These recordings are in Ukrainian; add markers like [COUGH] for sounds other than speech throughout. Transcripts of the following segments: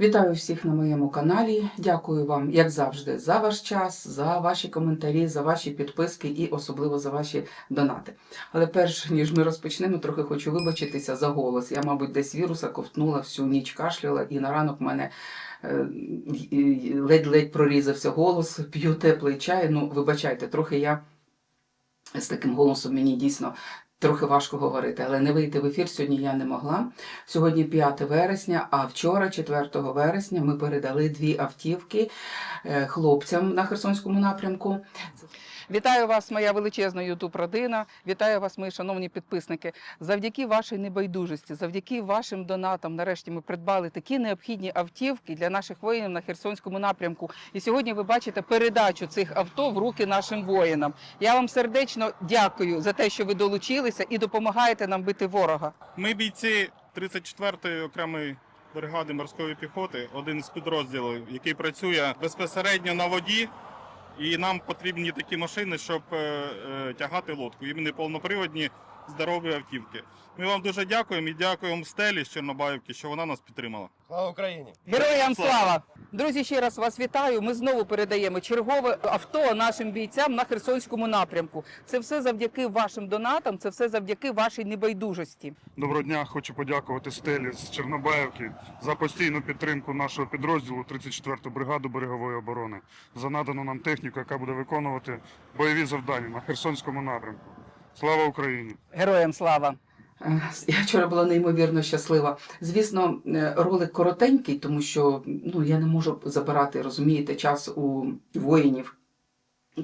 Вітаю всіх на моєму каналі. Дякую вам, як завжди, за ваш час, за ваші коментарі, за ваші підписки і особливо за ваші донати. Але перш ніж ми розпочнемо, трохи хочу вибачитися за голос. Я, мабуть, десь віруса ковтнула всю ніч кашляла, і на ранок мене е, ледь-ледь прорізався голос, п'ю теплий чай. Ну, вибачайте, трохи я з таким голосом мені дійсно. Трохи важко говорити, але не вийти в ефір сьогодні я не могла. Сьогодні 5 вересня, а вчора, 4 вересня, ми передали дві автівки е, хлопцям на Херсонському напрямку. Вітаю вас, моя величезна ютуб родина. Вітаю вас, мої шановні підписники. Завдяки вашій небайдужості, завдяки вашим донатам, нарешті ми придбали такі необхідні автівки для наших воїнів на Херсонському напрямку. І сьогодні ви бачите передачу цих авто в руки нашим воїнам. Я вам сердечно дякую за те, що ви долучилися і допомагаєте нам бити ворога. Ми бійці 34-ї окремої бригади морської піхоти, один з підрозділів, який працює безпосередньо на воді. І нам потрібні такі машини, щоб е, е, тягати лодку. Іменно повноприводні здорові автівки. Ми вам дуже дякуємо і дякуємо Стелі з Чорнобаївки, що вона нас підтримала. Слава Україні! Героям Слава! слава! Друзі, ще раз вас вітаю. Ми знову передаємо чергове авто нашим бійцям на Херсонському напрямку. Це все завдяки вашим донатам, це все завдяки вашій небайдужості. Доброго дня, хочу подякувати Стелі з Чорнобаївки за постійну підтримку нашого підрозділу 34-ї бригади берегової оборони, за надану нам техніку, яка буде виконувати бойові завдання на Херсонському напрямку. Слава Україні! Героям слава! Е, Я вчора була неймовірно щаслива. Звісно, е, ролик коротенький, тому що ну, я не можу забирати, розумієте, час у воїнів.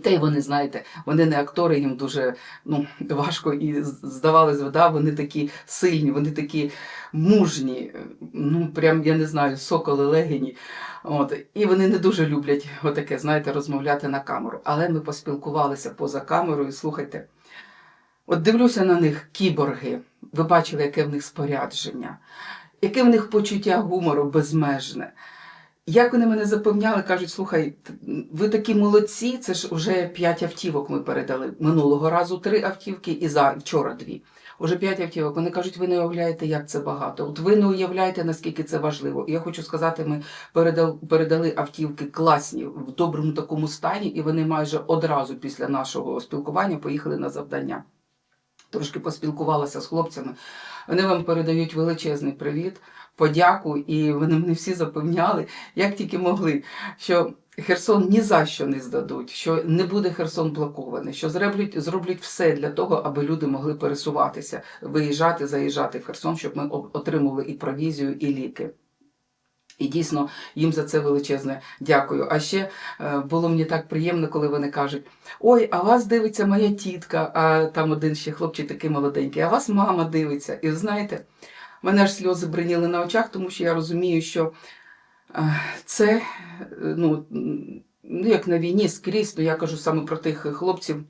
Та й вони, знаєте, вони не актори, їм дуже ну, важко і з- здавалось, да, вони такі сильні, вони такі мужні, ну прям я не знаю, соколи легені. От, і вони не дуже люблять отаке, знаєте, розмовляти на камеру. Але ми поспілкувалися поза камерою. Слухайте, от дивлюся на них кіборги. Ви бачили, яке в них спорядження, яке в них почуття гумору безмежне. Як вони мене запевняли, кажуть, слухай, ви такі молодці, це ж вже п'ять автівок ми передали. Минулого разу три автівки і за вчора дві. Уже п'ять автівок. Вони кажуть, ви не уявляєте, як це багато. От ви не уявляєте, наскільки це важливо. Я хочу сказати, ми передали автівки класні в доброму такому стані, і вони майже одразу після нашого спілкування поїхали на завдання. Трошки поспілкувалася з хлопцями. Вони вам передають величезний привіт, подяку, і вони мене всі запевняли, як тільки могли, що Херсон ні за що не здадуть, що не буде Херсон блокований, що зроблять, зроблять все для того, аби люди могли пересуватися, виїжджати, заїжджати в Херсон, щоб ми отримали і провізію, і ліки. І дійсно їм за це величезне дякую. А ще е, було мені так приємно, коли вони кажуть: Ой, а вас дивиться моя тітка, а там один ще хлопчик такий молоденький, а вас мама дивиться. І знаєте, мене аж сльози бриніли на очах, тому що я розумію, що е, це, е, ну, ну, як на війні скрізь, ну я кажу саме про тих хлопців,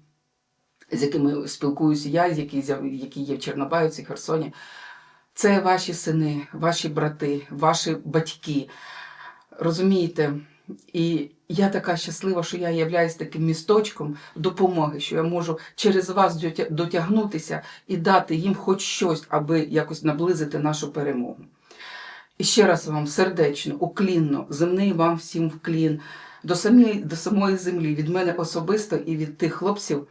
з якими спілкуюся я, які, які є в Чорнобаївці, Херсоні. Це ваші сини, ваші брати, ваші батьки. Розумієте? І я така щаслива, що я являюсь таким місточком допомоги, що я можу через вас дотягнутися і дати їм хоч щось, аби якось наблизити нашу перемогу. І ще раз вам сердечно, уклінно, земний вам всім вклін до самої, до самої землі, від мене особисто і від тих хлопців,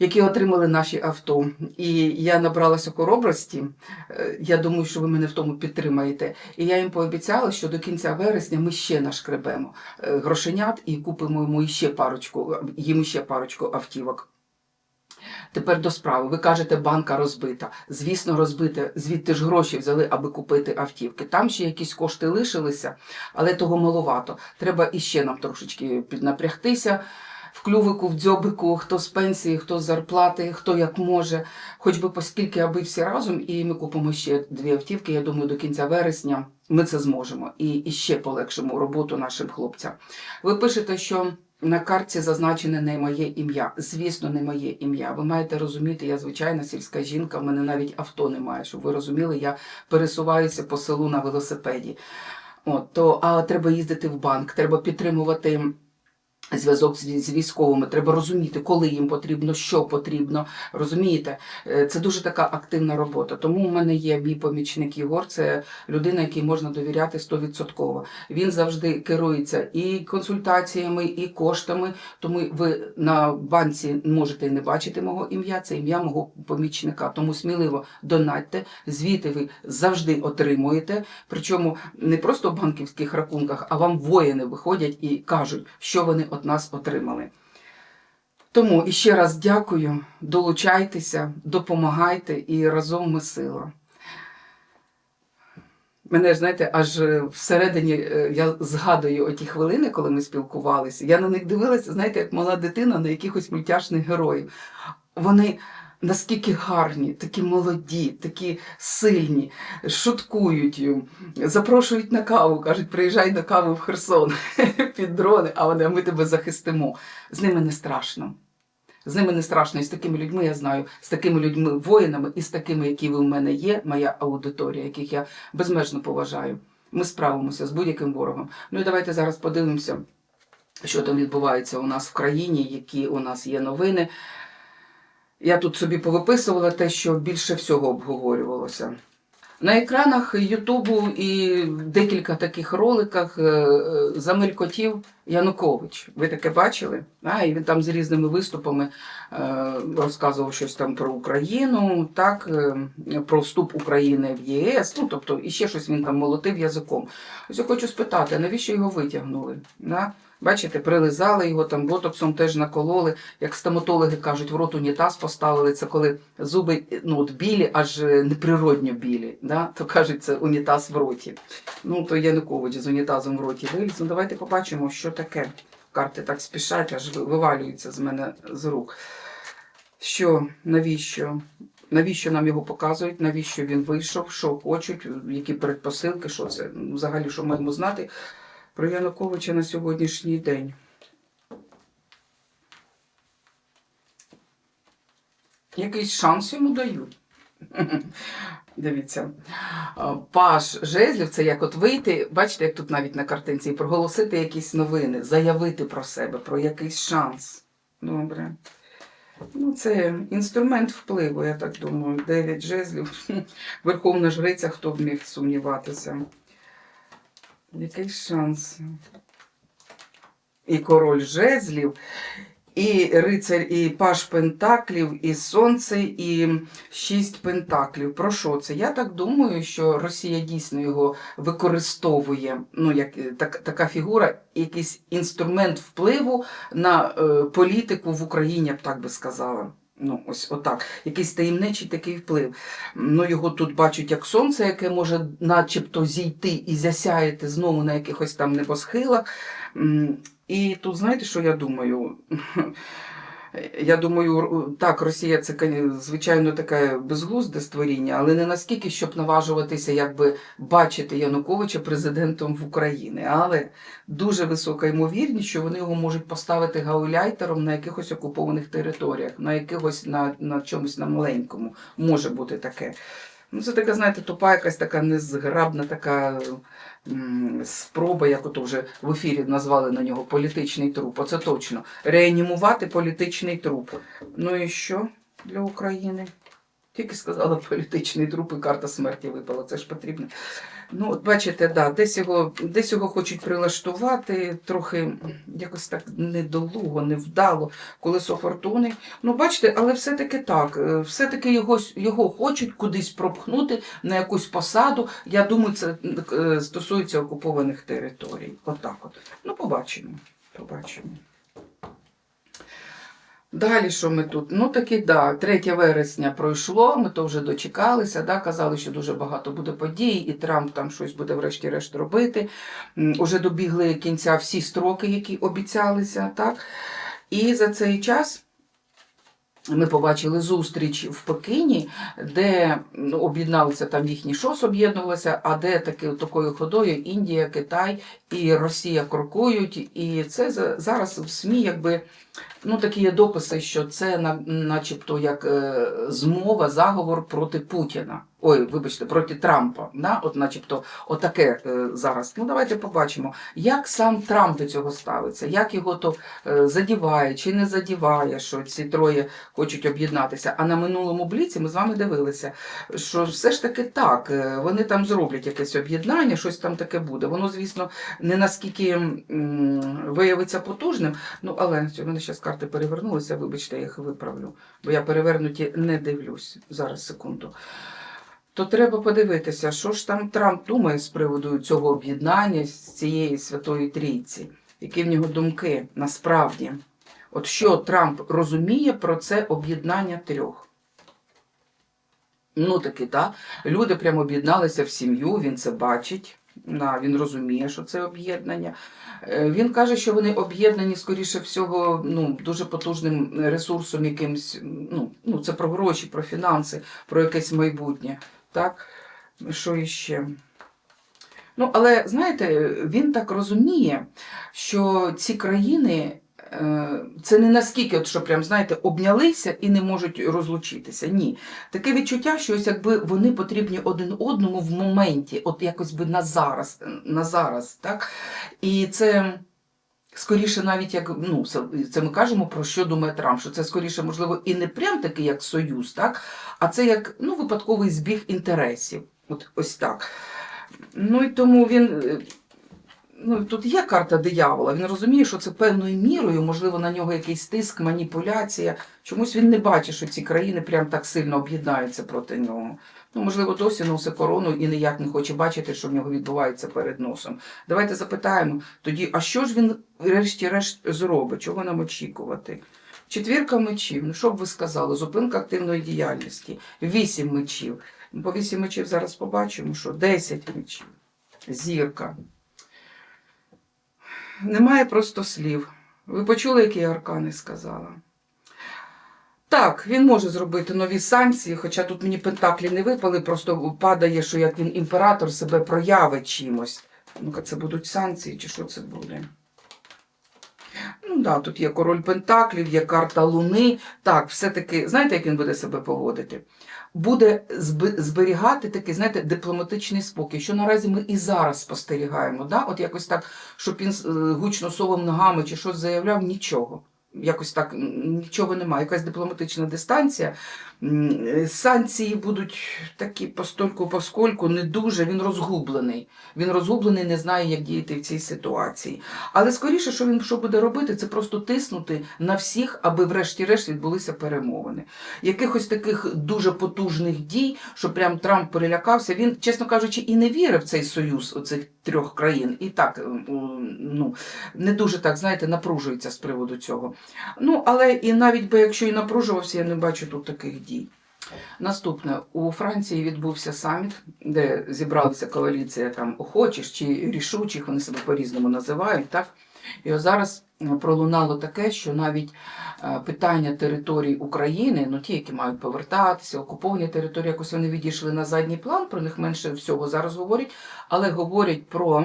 які отримали наші авто. І я набралася хоробрості. Е, Я думаю, що ви мене в тому підтримаєте. І я їм пообіцяла, що до кінця вересня ми ще нашкребемо е, грошенят і купимо йому ще парочку, їм ще парочку автівок. Тепер до справи. Ви кажете, банка розбита. Звісно, розбита. Звідти ж гроші взяли, аби купити автівки. Там ще якісь кошти лишилися, але того маловато. Треба іще нам трошечки піднапрягтися. В клювику, в дзьобику, хто з пенсії, хто з зарплати, хто як може, хоч би поскільки, аби всі разом, і ми купимо ще дві автівки. Я думаю, до кінця вересня ми це зможемо і, і ще полегшимо роботу нашим хлопцям. Ви пишете, що на картці зазначене не моє ім'я. Звісно, не моє ім'я. Ви маєте розуміти, я звичайна сільська жінка, в мене навіть авто немає. Щоб ви розуміли, я пересуваюся по селу на велосипеді. От, то, а треба їздити в банк, треба підтримувати Зв'язок з, військовими, треба розуміти, коли їм потрібно, що потрібно. Розумієте, Е, це дуже така активна робота. Тому у мене є мій помічник Єгор, це людина, якій можна довіряти 100%. Він завжди керується і консультаціями, і коштами. Тому ви на банці можете не бачити мого ім'я, це ім'я мого помічника. Тому сміливо донатьте, звіти ви завжди отримуєте. Причому не просто в банківських рахунках, а вам воїни виходять і кажуть, що вони від нас отримали. Тому іще раз дякую, долучайтеся, допомагайте і разом ми сила. Мене знаєте, аж всередині е, я згадую оті хвилини, коли ми спілкувалися. Я на них дивилася, знаєте, як мала дитина на якихось мультяшних героїв. Вони наскільки гарні, такі молоді, такі сильні, шуткують, запрошують на каву, кажуть, приїжджай на каву в Херсон [LAUGHS] під дрони, а вони, ми тебе захистимо. З ними не страшно. З ними не страшно. І з такими людьми я знаю, з такими людьми, воїнами, і з такими, які ви в мене є, моя аудиторія, яких я безмежно поважаю. Ми справимося з будь-яким ворогом. Ну і давайте зараз подивимося, що там відбувається у нас в країні, які у нас є новини. Я тут собі повиписувала те, що більше всього обговорювалося. На екранах Ютубу і декілька таких роликах е, е, замелькотів Янукович. Ви таке бачили? А, і він там з різними виступами е, розказував щось там про Україну, так, про вступ України в ЄС. Ну, тобто, і ще щось він там молотив язиком. Ось я хочу спитати, навіщо його витягнули? Да? Бачите, прилизали його там ботоксом теж накололи. Як стоматологи кажуть, в рот унітаз поставили. Це коли зуби ну, от білі, аж е, неприродньо білі. Да? То кажуть, це унітаз в роті. Ну, то Янукович з унітазом в роті виліз. Ну, давайте побачимо, що таке. Карти так спішать, аж вивалюються з мене з рук. Що, навіщо? Навіщо нам його показують? Навіщо він вийшов? Що хочуть? Які передпосилки? Що це? Ну, Взагалі, що маємо знати про Януковича на сьогоднішній день? Якийсь шанс йому дають. [LAUGHS] Дивіться. Паш жезлів це як от вийти, бачите, як тут навіть на картинці, і проголосити якісь новини, заявити про себе, про якийсь шанс. Добре. Ну, це інструмент впливу, я так думаю. Дев'ять жезлів. [LAUGHS] Верховна жриця, хто б міг сумніватися. Якийсь шанс. І король жезлів, і рицар, і паш пентаклів, і сонце, і шість пентаклів. Про що це? Я так думаю, що Росія дійсно його використовує. Ну, як е, так, така фігура, якийсь інструмент впливу на е, політику в Україні, я б так би сказала. Ну, ось отак. Якийсь таємничий такий вплив. Ну, його тут бачать як сонце, яке може начебто зійти і засяяти знову на якихось там небосхилах. І тут знаєте, що я думаю? Я думаю, так, Росія це, звичайно, таке безглузде створіння, але не наскільки, щоб наважуватися, якби бачити Януковича президентом в Україні. Але дуже висока ймовірність, що вони його можуть поставити гауляйтером на якихось окупованих територіях, на якихось на, на чомусь на маленькому. Може бути таке. Ну, це така, знаєте, тупа якась така незграбна така спроба, як ото вже в ефірі назвали на нього політичний труп. Оце точно. Реанімувати політичний труп. Ну і що для України? Тільки сказала політичний труп і карта смерті випала. Це ж потрібно. Ну, от бачите, да, десь його, десь його хочуть прилаштувати, трохи якось так недолуго, невдало, колесо фортуни. Ну, бачите, але все-таки так, е, все-таки його, його хочуть кудись пропхнути на якусь посаду. Я думаю, це е, стосується окупованих територій. Отак от. Ну, побачимо. Побачимо. Далі що ми тут? Ну таки да, 3 вересня пройшло, ми то вже дочекалися, да, казали, що дуже багато буде подій, і Трамп там щось буде врешті-решт робити. Уже добігли кінця всі строки, які обіцялися, так? І за цей час ми побачили зустріч в Пекіні, де ну, об'єдналися там їхні ШОС об'єднувалися, а де таки, такою ходою Індія, Китай і Росія крокують. І це за- зараз в СМІ якби Ну, такі є дописи, що це на- начебто як е, змова, заговор проти Путіна. Ой, вибачте, проти Трампа. Да? От, начебто, отаке е, зараз. Ну, давайте побачимо, як сам Трамп до цього ставиться, як його то е, задіває чи не задіває, що ці троє хочуть об'єднатися. А на минулому бліці ми з вами дивилися, що все ж таки так, е, вони там зроблять якесь об'єднання, щось там таке буде. Воно, звісно, не наскільки виявиться потужним. Ну, але у мене зараз карти перевернулися, вибачте, я їх виправлю, бо я перевернуті не дивлюсь. Зараз секунду. То треба подивитися, що ж там Трамп думає з приводу цього об'єднання з цієї Святої Трійці, які в нього думки насправді. От що Трамп розуміє про це об'єднання трьох. Ну таки, так. Люди прямо об'єдналися в сім'ю, він це бачить. Він розуміє, що це об'єднання. Е, Він каже, що вони об'єднані, скоріше всього, ну, дуже потужним ресурсом якимсь. Ну, ну, це про гроші, про фінанси, про якесь майбутнє. Так? Що іще? Ну, але знаєте, він так розуміє, що ці країни. е, Це не наскільки, от що прям знаєте, обнялися і не можуть розлучитися. Ні. Таке відчуття, що ось якби вони потрібні один одному в моменті, от якось би на зараз, на зараз, так? І це скоріше навіть як, ну, це, ми кажемо про що думає Трамп, що це скоріше, можливо, і не прям такий, як союз, так? А це як ну, випадковий збіг інтересів. От ось так. Ну і тому він. Ну, тут є карта диявола. Він розуміє, що це певною мірою, можливо, на нього якийсь тиск, маніпуляція. Чомусь він не бачить, що ці країни прям так сильно об'єднаються проти нього. Ну, можливо, досі носить корону і ніяк не хоче бачити, що в нього відбувається перед носом. Давайте запитаємо тоді, а що ж він врешті-решт зробить? Чого нам очікувати? Четвірка мечів. Ну, що б ви сказали? Зупинка активної діяльності. Вісім мечів. По вісім мечів зараз побачимо, що десять мечів. Зірка. Немає просто слів. Ви почули, які я аркани сказала? Так, він може зробити нові санкції, хоча тут мені пентаклі не випали, просто падає, що як він імператор себе проявить чимось. Ну-ка, це будуть санкції, чи що це буде? Ну так, да, тут є король Пентаклів, є карта Луни. Так, все-таки, знаєте, як він буде себе поводити? Буде зб- зберігати такий, знаєте, дипломатичний спокій, що наразі ми і зараз спостерігаємо. Да? От якось так, щоб він е, гучно совом ногами чи щось заявляв, нічого. Якось так нічого немає. Якась дипломатична дистанція. Е, Санкції будуть такі постольку поскольку, не дуже. Він розгублений. Він розгублений, не знає, як діяти в цій ситуації. Але скоріше, що він що буде робити, це просто тиснути на всіх, аби врешті-решт відбулися перемовини. Якихось таких дуже потужних дій, що прям Трамп перелякався. Він, чесно кажучи, і не вірив в цей союз оцих трьох країн. І так, е, ну, не дуже так, знаєте, напружується з приводу цього. Ну, але і навіть би якщо і напружувався, я не бачу тут таких дій. Наступне у Франції відбувся саміт, де зібралася коаліція там охочих чи рішучих, вони себе по-різному називають. Так? І ось зараз е, пролунало таке, що навіть е, питання територій України, ну ті, які мають повертатися, окуповані території, якось вони відійшли на задній план, про них менше всього зараз говорять, але говорять про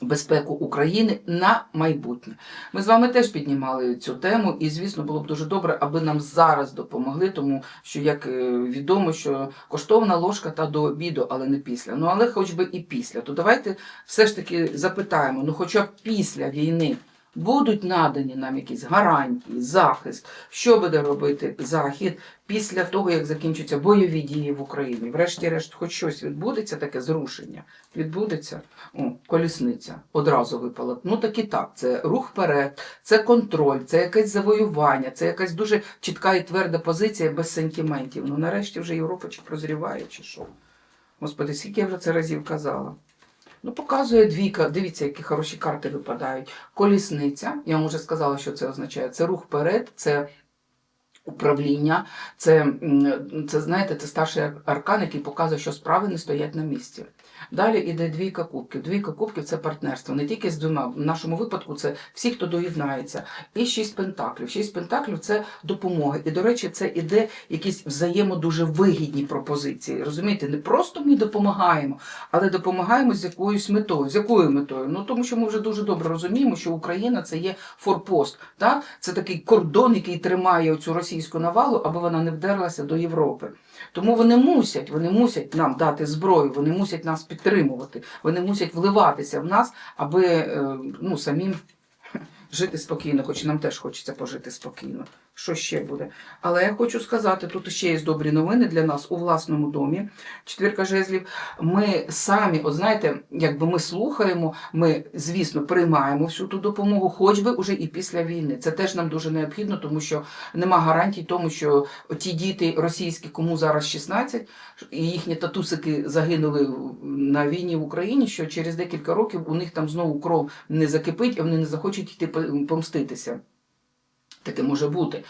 безпеку України на майбутнє. Ми з вами теж піднімали цю тему, і звісно, було б дуже добре, аби нам зараз допомогли, тому що як е, відомо, що коштовна ложка та до обіду, але не після. Ну але хоч би і після. То давайте все ж таки запитаємо: ну, хоча б після війни. Будуть надані нам якісь гарантії, захист, що буде робити Захід після того, як закінчаться бойові дії в Україні. Врешті-решт, хоч щось відбудеться, таке зрушення. Відбудеться. О, колісниця одразу випала. Ну так і так. Це рух вперед, це контроль, це якесь завоювання, це якась дуже чітка і тверда позиція без сентиментів. Ну нарешті вже Європа чи прозріває, чи що. Господи, скільки я вже це разів казала. Ну, показує двійка. Дивіться, які хороші карти випадають. Колісниця. Я вам вже сказала, що це означає. Це рух вперед, це управління, це, це знаєте, це старший аркан, який показує, що справи не стоять на місці. Далі йде двійка кубків. Двійка кубків це партнерство. Не тільки з двома. В нашому випадку це всі, хто доєднається. І шість пентаклів. Шість пентаклів це допомога. І, до речі, це іде якісь взаємо дуже вигідні пропозиції. Розумієте, не просто ми допомагаємо, але допомагаємо з якоюсь метою. З якою метою? Ну тому що ми вже дуже добре розуміємо, що Україна це є форпост. Так? Це такий кордон, який тримає цю російську навалу, аби вона не вдерлася до Європи. Тому вони мусять, вони мусять нам дати зброю, вони мусять нас підтримувати, вони мусять вливатися в нас, аби е, ну, самим жити спокійно, хоч нам теж хочеться пожити спокійно. Що ще буде? Але я хочу сказати, тут ще є добрі новини для нас у власному домі. Четвірка жезлів. Ми самі, от знаєте, якби ми слухаємо, ми, звісно, приймаємо всю ту допомогу, хоч би уже і після війни. Це теж нам дуже необхідно, тому що нема гарантій тому, що ті діти російські, кому зараз 16, і їхні татусики загинули на війні в Україні, що через декілька років у них там знову кров не закипить, і вони не захочуть йти помститися. Таке може бути.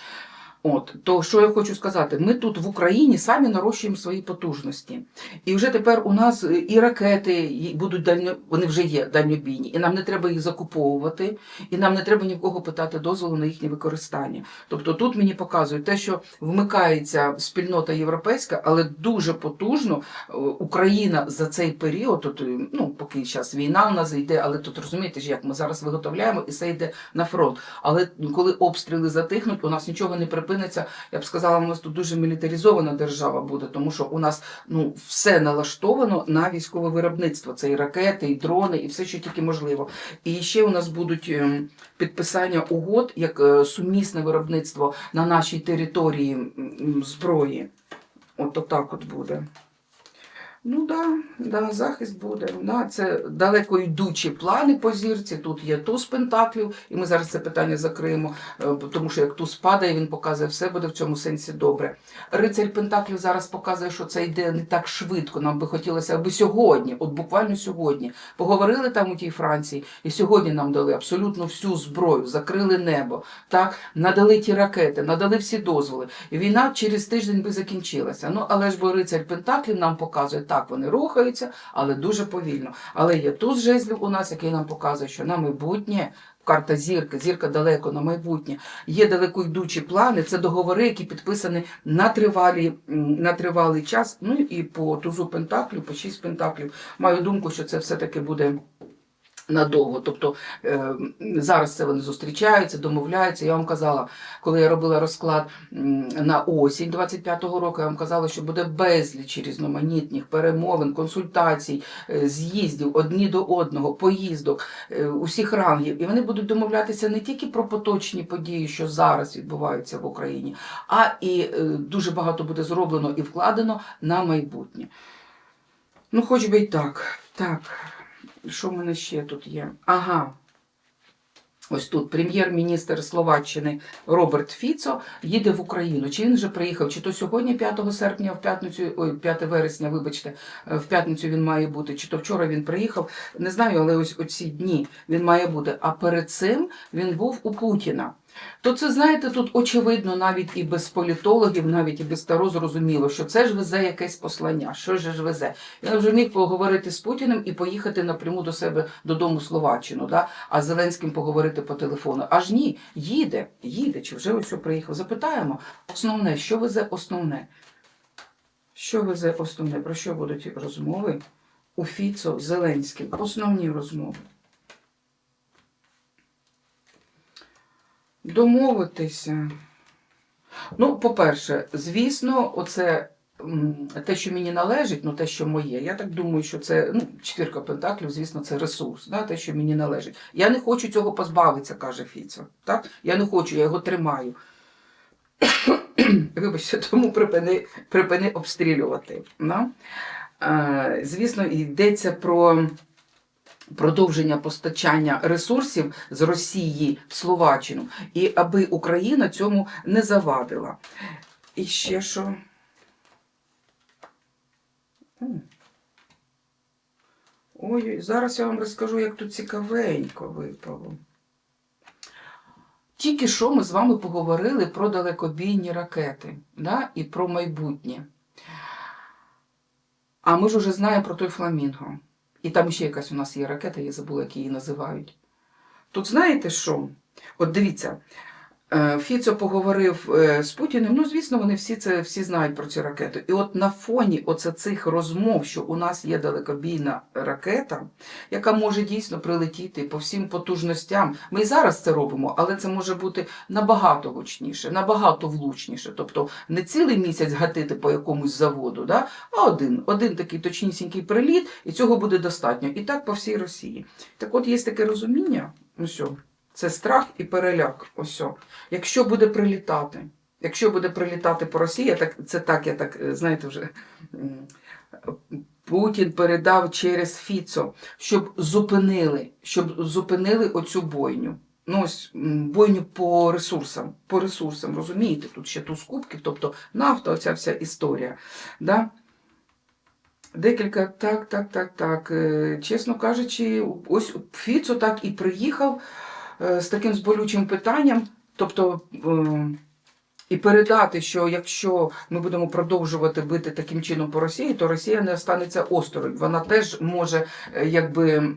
От, то що я хочу сказати, ми тут в Україні самі нарощуємо свої потужності. І вже тепер у нас е, і ракети будуть дально, вони вже є дальньобійні, і нам не треба їх закуповувати, і нам не треба ні в кого питати дозволу на їхнє використання. Тобто тут мені показують те, що вмикається спільнота європейська, але дуже потужно е, Україна за цей період, от, е, ну поки зараз війна у нас йде, але тут розумієте ж, як ми зараз виготовляємо, і все йде на фронт. Але коли обстріли затихнуть, у нас нічого не припиниться. Я б сказала, у нас тут дуже мілітаризована держава буде, тому що у нас ну все налаштовано на військове виробництво. Це і ракети, і дрони, і все, що тільки можливо. І ще у нас будуть ем, підписання угод як е, сумісне виробництво на нашій території зброї. От так от буде. Ну да, да, захист буде. Да, це далеко йдучі плани по зірці. Тут є туз пентаклів, і ми зараз це питання закриємо, е, тому що як туз падає, він показує, все буде в цьому сенсі добре. Рицарь Пентаклів зараз показує, що це йде не так швидко. Нам би хотілося, аби сьогодні, от буквально сьогодні, поговорили там у тій Франції, і сьогодні нам дали абсолютно всю зброю, закрили небо, так надали ті ракети, надали всі дозволи. Війна через тиждень би закінчилася. Ну але ж бо рицарь Пентаклів нам показує, так вони рухаються, але дуже повільно. Але є туз жезлів у нас, який нам показує, що на майбутнє. Карта зірки, зірка далеко на майбутнє. Є далеко йдучі плани, це договори, які підписані на тривалі, на тривалий час. Ну і по тузу пентаклів, по шість пентаклів. Маю думку, що це все-таки буде надовго. Тобто е, зараз це вони зустрічаються, домовляються. Я вам казала, коли я робила розклад на осінь 25-го року, я вам казала, що буде безліч різноманітних перемовин, консультацій, е, з'їздів одні до одного, поїздок е, усіх рангів. І вони будуть домовлятися не тільки про поточні події, що зараз відбуваються в Україні, а і дуже багато буде зроблено і вкладено на майбутнє. Ну, хоч би й так. Так. Що в мене ще тут є? Ага. Ось тут прем'єр-міністр Словаччини Роберт Фіцо їде в Україну. Чи він вже приїхав? Чи то сьогодні, 5 серпня, в п'ятницю, ой, 5 вересня, вибачте, е, в п'ятницю він має бути, чи то вчора він приїхав. Не знаю, але ось оці дні він має бути. А перед цим він був у Путіна. То це, знаєте, тут очевидно, навіть і без політологів, навіть і без старо зрозуміло, що це ж везе якесь послання. Що ж везе? Він вже міг поговорити з Путіним і поїхати напряму до себе додому Словаччину, да? а з Зеленським поговорити по телефону. Аж ні, їде, їде, чи вже ось приїхав. Запитаємо. Основне, що везе основне? Що везе основне? Про що будуть розмови у Фіцо з Зеленським? Основні розмови. Домовитися. Ну, по-перше, звісно, оце те, що мені належить, ну те, що моє. Я так думаю, що це ну, четвірка пентаклів, звісно, це ресурс, да, те, що мені належить. Я не хочу цього позбавитися, каже Фіцо. Так? Я не хочу, я його тримаю. [COUGHS] Вибачте, тому припини, припини обстрілювати. Да? Е, звісно, йдеться про продовження постачання ресурсів з Росії в Словаччину, і аби Україна цьому не завадила. І ще що? Ой, зараз я вам розкажу, як тут цікавенько випало. Тільки що ми з вами поговорили про далекобійні ракети да? і про майбутнє. А ми ж уже знаємо про той фламінго. І там ще якась у нас є ракета, я забула, як її називають. Тут знаєте що? От дивіться, Фіцо поговорив е, з Путіним. Ну, звісно, вони всі це всі знають про ці ракети. І от на фоні оце цих розмов, що у нас є далекобійна ракета, яка може дійсно прилетіти по всім потужностям. Ми і зараз це робимо, але це може бути набагато гучніше, набагато влучніше. Тобто не цілий місяць гатити по якомусь заводу, да? а один, один такий точнісінький приліт, і цього буде достатньо. І так по всій Росії. Так от є таке розуміння, ну що, це страх і переляк. Ось. Якщо буде прилітати, якщо буде прилітати по Росії, так, це так, я так, е, знаєте, вже. Путін передав через Фіцо, щоб зупинили, щоб зупинили оцю бойню. Ну, ось бойню по ресурсам, по ресурсам, розумієте? Тут ще туз кубків, тобто нафта, оця вся історія. Да? Декілька, так, так, так, так. Е, Чесно кажучи, ось Фіцо так і приїхав з таким з болючим питанням. Тобто, е, і передати, що якщо ми будемо продовжувати бити таким чином по Росії, то Росія не останеться осторонь. Вона теж може е, якби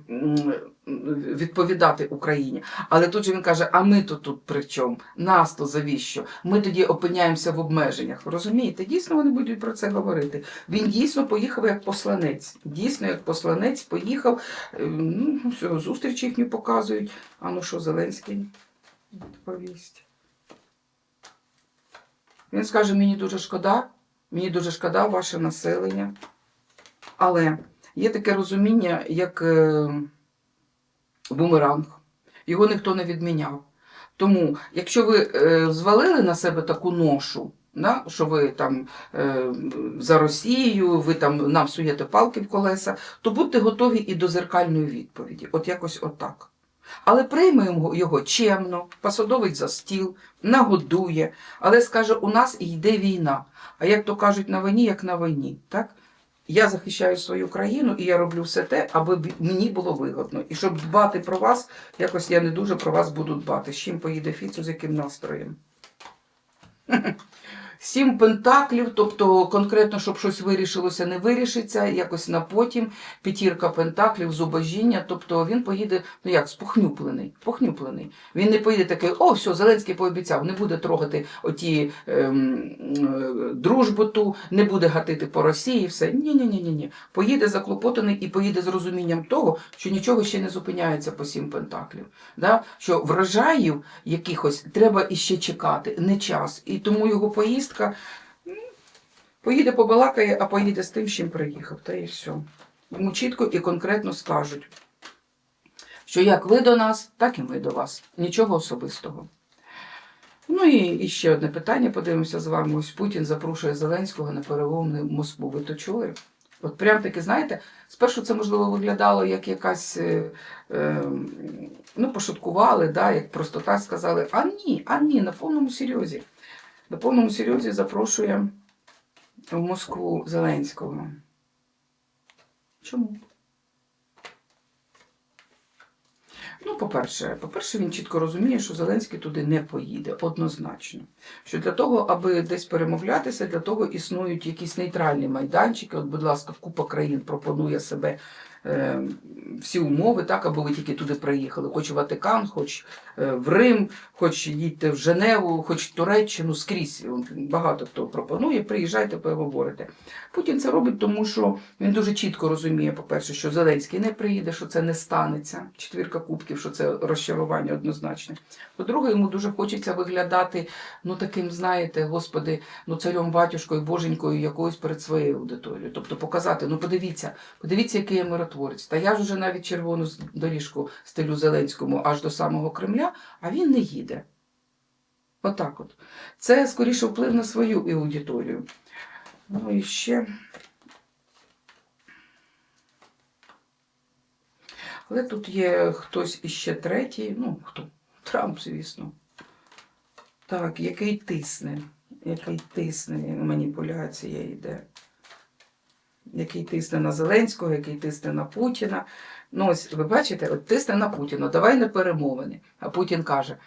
відповідати Україні. Але тут же він каже: а ми то тут при чому? Нас то завіщо? Ми тоді опиняємося в обмеженнях. Розумієте? Дійсно, вони будуть про це говорити. Він дійсно поїхав як посланець. Дійсно, як посланець поїхав. Е, Ну, все, зустріч їхню показують. А ну що, Зеленський відповість. Він скаже: мені дуже шкода, мені дуже шкода ваше населення. Але є таке розуміння, як е, бумеранг. Його ніхто не відміняв. Тому, якщо ви е, звалили на себе таку ношу, да, що ви там е, за Росією, ви там нам суєте палки в колеса, то будьте готові і до зеркальної відповіді. От якось отак. Але приймемо його чемно, посадовить за стіл, нагодує, але скаже, у нас йде війна. А як то кажуть, на війні, як на війні. Так? Я захищаю свою країну і я роблю все те, аби мені було вигодно. І щоб дбати про вас, якось я не дуже про вас буду дбати. З чим поїде Фіцу, з яким настроєм. Сім пентаклів, тобто конкретно, щоб щось вирішилося, не вирішиться, якось на потім. П'ятірка пентаклів, зубожіння. Тобто він поїде, ну як, спохнюплений. похнюплений. Він не поїде такий, о, все, Зеленський пообіцяв, не буде трогати оті ем, е, дружбу ту, не буде гатити по Росії, все. Ні, ні. Поїде заклопотаний і поїде з розумінням того, що нічого ще не зупиняється по сім пентаклів. Да? Що врожаїв якихось треба іще чекати, не час. І тому його поїздка м, поїде побалакає, а поїде з тим, з чим приїхав. Та і все. Йому чітко і конкретно скажуть, що як ви до нас, так і ми до вас. Нічого особистого. Ну і, і ще одне питання. Подивимося з вами. Ось Путін запрошує Зеленського на переломний Москву. Ви то чули? От прям таки, знаєте, спершу це можливо виглядало як якась, е, е, ну, пошуткували, да, як просто так сказали. А ні, а ні, на повному серйозі. На повному серйозі запрошує в Москву Зеленського. Чому? Ну, по-перше, по-перше, він чітко розуміє, що Зеленський туди не поїде однозначно. Що для того, аби десь перемовлятися, для того існують якісь нейтральні майданчики. От, будь ласка, купа країн пропонує себе е, всі умови, так, аби ви тільки туди приїхали. Хоч в Ватикан, хоч е, в Рим, хоч їдьте в Женеву, хоч в Туреччину, скрізь. Багато хто пропонує, приїжджайте, поговорите. Путін це робить, тому що він дуже чітко розуміє, по-перше, що Зеленський не приїде, що це не станеться. Четвірка кубків, що це розчарування однозначне. По-друге, йому дуже хочеться виглядати, ну таким, знаєте, господи, ну царем батюшкою, боженькою якоюсь перед своєю аудиторією. Тобто показати, ну подивіться, подивіться, який я миротворець. Та я ж уже навіть червону доріжку стелю Зеленському аж до самого Кремля, а він не їде. Отак от. Це скоріше вплив на свою аудиторію. Ну і ще. Але тут є хтось іще третій, ну хто? Трамп, звісно. Так, який тисне, який тисне, маніпуляція йде. Який тисне на Зеленського, який тисне на Путіна. Ну, ось ви бачите, от тисне на Путіна, давай не перемовини. А Путін каже: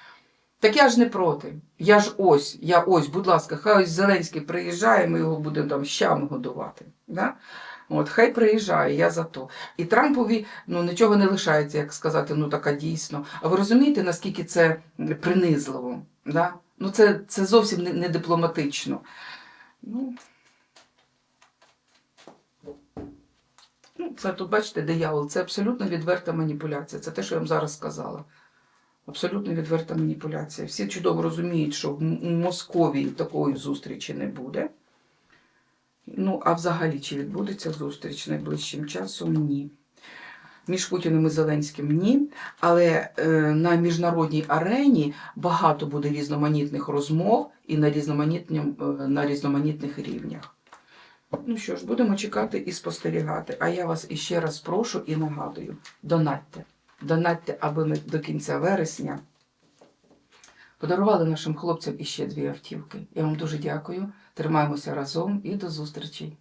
так я ж не проти. Я ж ось, я ось, будь ласка, хай ось Зеленський приїжджає, ми його будемо там щами годувати. Да? От, хай приїжджає, я за то. І Трампові ну, нічого не лишається, як сказати, ну така дійсно. А ви розумієте, наскільки це принизливо? Да? Ну, це, це зовсім не, не дипломатично. Ну, це тут, бачите, диявол, це абсолютно відверта маніпуляція. Це те, що я вам зараз сказала. Абсолютно відверта маніпуляція. Всі чудово розуміють, що в Московії такої зустрічі не буде. Ну, а взагалі, чи відбудеться зустріч найближчим часом? Ні. Між Путіним і Зеленським ні. Але е, на міжнародній арені багато буде різноманітних розмов і на, різноманітнім, е, на різноманітних рівнях. Ну що ж, будемо чекати і спостерігати. А я вас іще раз прошу і нагадую: донатьте. Донатьте, аби ми до кінця вересня подарували нашим хлопцям іще дві автівки. Я вам дуже дякую. Тримаємося разом і до зустрічі.